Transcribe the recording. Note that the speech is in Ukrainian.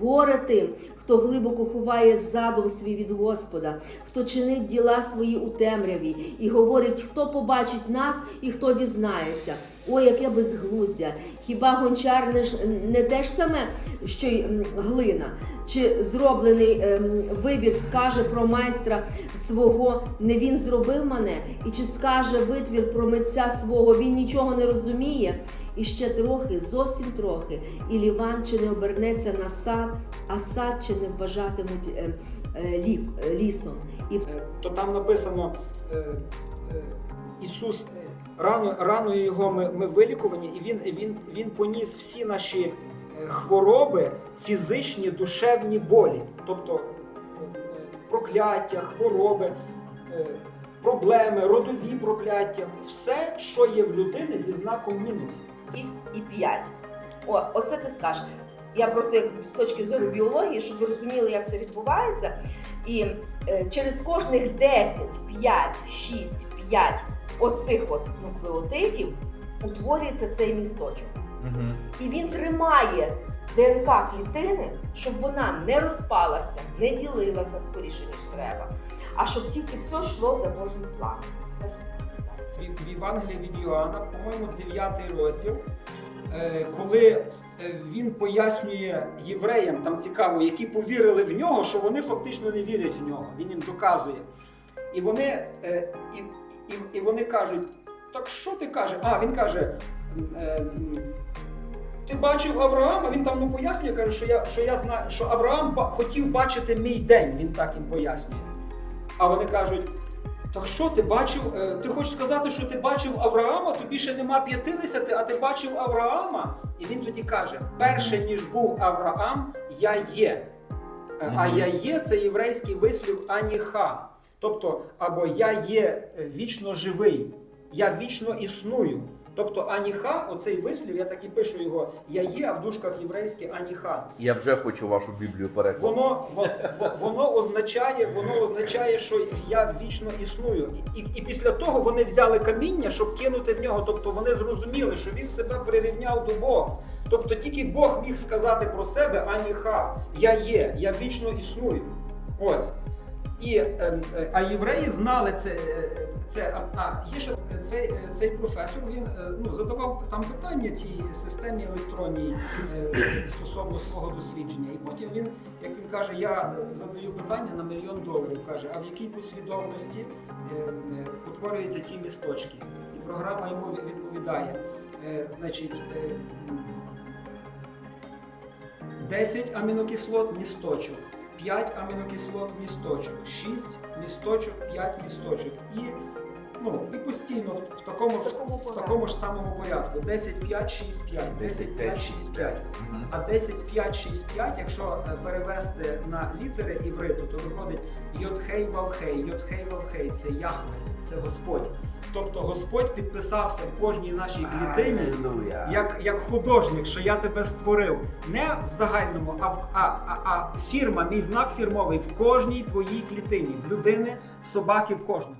Горе тим, хто глибоко ховає задум свій від Господа, хто чинить діла свої у темряві і говорить, хто побачить нас і хто дізнається. О, яке безглуздя! Хіба гончар не, те ж саме, що й глина? Чи зроблений ем, вибір скаже про майстра свого, не він зробив мене? І чи скаже витвір про митця свого, він нічого не розуміє? І ще трохи, зовсім трохи, і Ліван чи не обернеться на сад, а сад чи не вважатимуть е, е, лік, е, лісом. І Е, то там написано Ісус рано, раною його ми, ми вилікувані, і він, він, він поніс всі наші хвороби, фізичні, душевні болі, тобто е, прокляття, хвороби, е, проблеми, родові прокляття, все, що є в людини зі знаком мінус. 6 і 5. О, оце ти скажеш. Я просто як з точки зору біології, щоб ви розуміли, як це відбувається. І е, через кожних 10, 5, 6, 5 оцих от нуклеотидів утворюється цей місточок. Угу. І він тримає ДНК клітини, щоб вона не розпалася, не ділилася скоріше, ніж треба, а щоб тільки все йшло за Божим планом. в в Євангелії від Іоанна, по-моєму, 9 розділ, е, коли е, він пояснює євреям, там цікаво, які повірили в нього, що вони фактично не вірять в нього. Він їм доказує. І вони, е, і, і, і вони кажуть: так що ти кажеш? А, він каже. Ти бачив Авраама, він там ну, пояснює, каже, що я, що я знаю, що Авраам хотів бачити мій день, він так їм пояснює. А вони кажуть: так що ти бачив? е, Ти хочеш сказати, що ти бачив Авраама? Тобі ще нема 50, а ти бачив Авраама? І він тоді каже: перше ніж був Авраам, я є. Е, А я є це єврейський вислів аніха. Тобто, або я є вічно живий, я вічно існую. Тобто аніха, оцей вислів, я так і пишу його, я є, а в дужках єврейське аніха. Я вже хочу вашу Біблію перекласти. Воно, во- во- воно означає, воно означає, що я вічно існую. І, і після того вони взяли каміння, щоб кинути в нього. Тобто вони зрозуміли, що він себе прирівняв до Бога. Тобто тільки Бог міг сказати про себе аніха, я є, я вічно існую. Ось. І, е, е, а євреї знали це. е, це а, є ще цей, цей професор, він ну, задавав там питання цій системі електронній стосовно свого дослідження. І потім він, як він каже, я задаю питання на мільйон доларів. каже, а в якій послідовності утворюються ті місточки? І програма йому відповідає. Значить, е, 10 амінокислот місточок, 5 амінокислот місточок, 6 місточок, 5 місточок. І, ну, і постійно в, в, такому, В такому в такому ж самому порядку. 10, 5, 6, 5, 10, 5, 6, 5. Мгм. А 10, 5, 6, 5, якщо е, перевести на літери івриту, то виходить Йодхей Вавхей, Йодхей Вавхей, це Яхве, це Господь. Тобто Господь підписався в кожній нашій клітині як, як художник, що я тебе створив не в загальному, а, в, а, а, а фірма, мій знак фірмовий в кожній твоїй клітині, в людини, в собаки, в кожному.